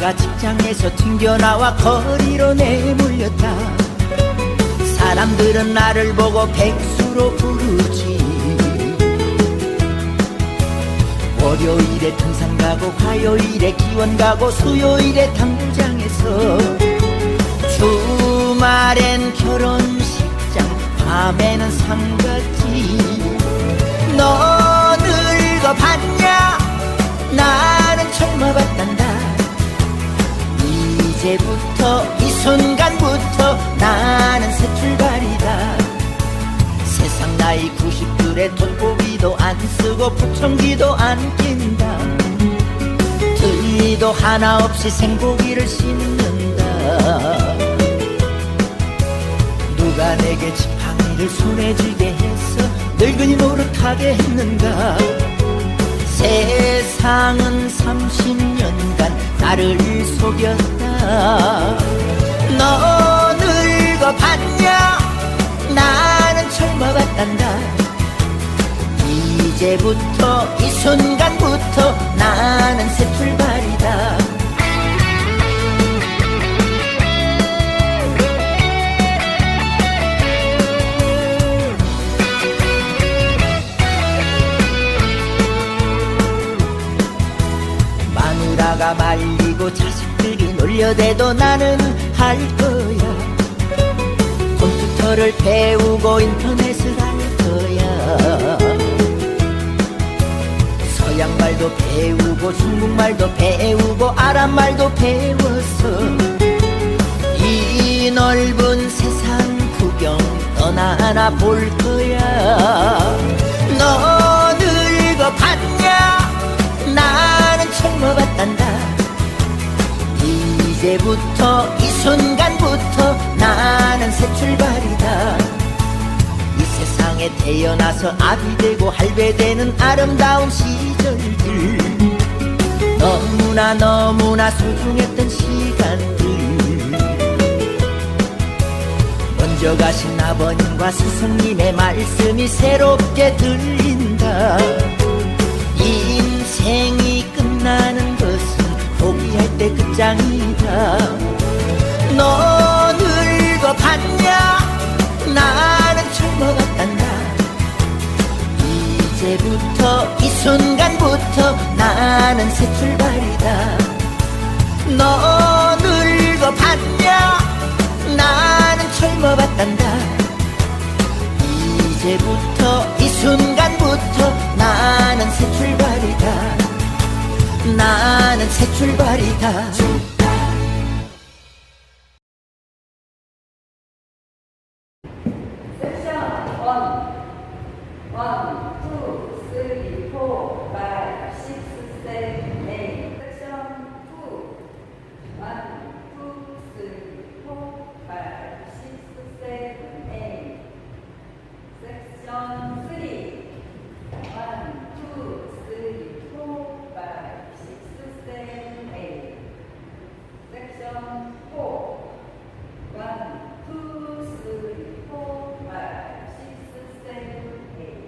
일하다가 직장에서 튕겨나와 거리로 내몰렸다. 사람들은 나를 보고 백수로 부르지. 월요일에 등산 가고 화요일에 기원 가고 수요일에 당구장에서 주말엔 결혼식장 밤에는 상가지 너 나이 90둘에 돋보기도 안 쓰고 부청기도 안 낀다. 들리도 하나 없이 생고기를 씹는다. 누가 내게 지팡이를 손에 쥐게 했어 늙은이 노릇하게 했는가? 세상은 30년간 나를 속였다. 너 이제부터 이 순간부터 나는 새 출발이다. 마누라가 말리고 자식들이 놀려대도 나는 할 거야. 컴퓨터를 배우고 인터넷을 할 거야 서양말도 배우고 중국말도 배우고 아랍말도 배웠어. 이 넓은 세상 구경 떠나나 볼 거야. 너 늙어봤냐? 나는 젊어봤단다. 이제부터 이 순간부터 나는 새이 세상에 태어나서 아비 되고 할배 되는 아름다운 시절들. 너무나 너무나 소중했던 시간들. 먼저 가신 아버님과 스승님의 말씀이 새롭게 들린다. 인생이 끝나는 것은 포기할 때 끝장이다 순간부터 나는 새 출발이다. 너 늙어봤냐? 나는 젊어봤단다. 이제부터 이 순간부터 나는 새 출발이다. 나는 새 출발이다 down four.